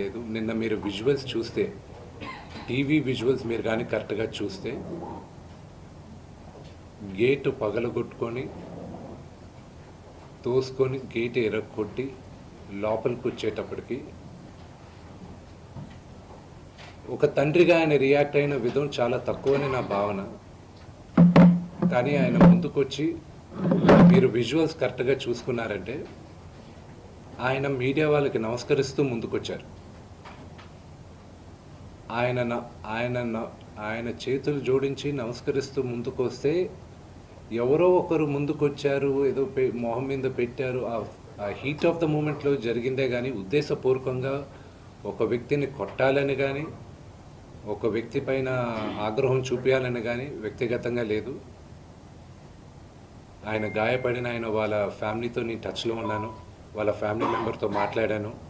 లేదు. నిన్న మీరు విజువల్స్ చూస్తే టీవీ విజువల్స్ మీరు కానీ కరెక్ట్గా చూస్తే గేటు పగలగొట్టుకొని తోసుకొని గేట్ ఎరగొట్టి లోపలికి వచ్చేటప్పటికి ఒక తండ్రిగా ఆయన రియాక్ట్ అయిన విధం చాలా తక్కువని నా భావన. కానీ ఆయన ముందుకొచ్చి మీరు విజువల్స్ కరెక్ట్గా చూసుకున్నారంటే ఆయన మీడియా వాళ్ళకి నమస్కరిస్తూ ముందుకొచ్చారు. ఆయన ఆయన ఆయన చేతులు జోడించి నమస్కరిస్తూ ముందుకొస్తే ఎవరో ఒకరు ముందుకొచ్చారు ఏదో మొహం మీద పెట్టారు. ఆ ఆ హీట్ ఆఫ్ ద మూమెంట్లో జరిగిందే కానీ ఉద్దేశపూర్వకంగా ఒక వ్యక్తిని కొట్టాలని కానీ ఒక వ్యక్తి పైన ఆగ్రహం చూపించాలని కానీ వ్యక్తిగతంగా లేదు. ఆయన గాయపడిన ఆయన వాళ్ళ ఫ్యామిలీతో నేను టచ్లో ఉన్నాను. వాళ్ళ ఫ్యామిలీ మెంబర్తో మాట్లాడాను.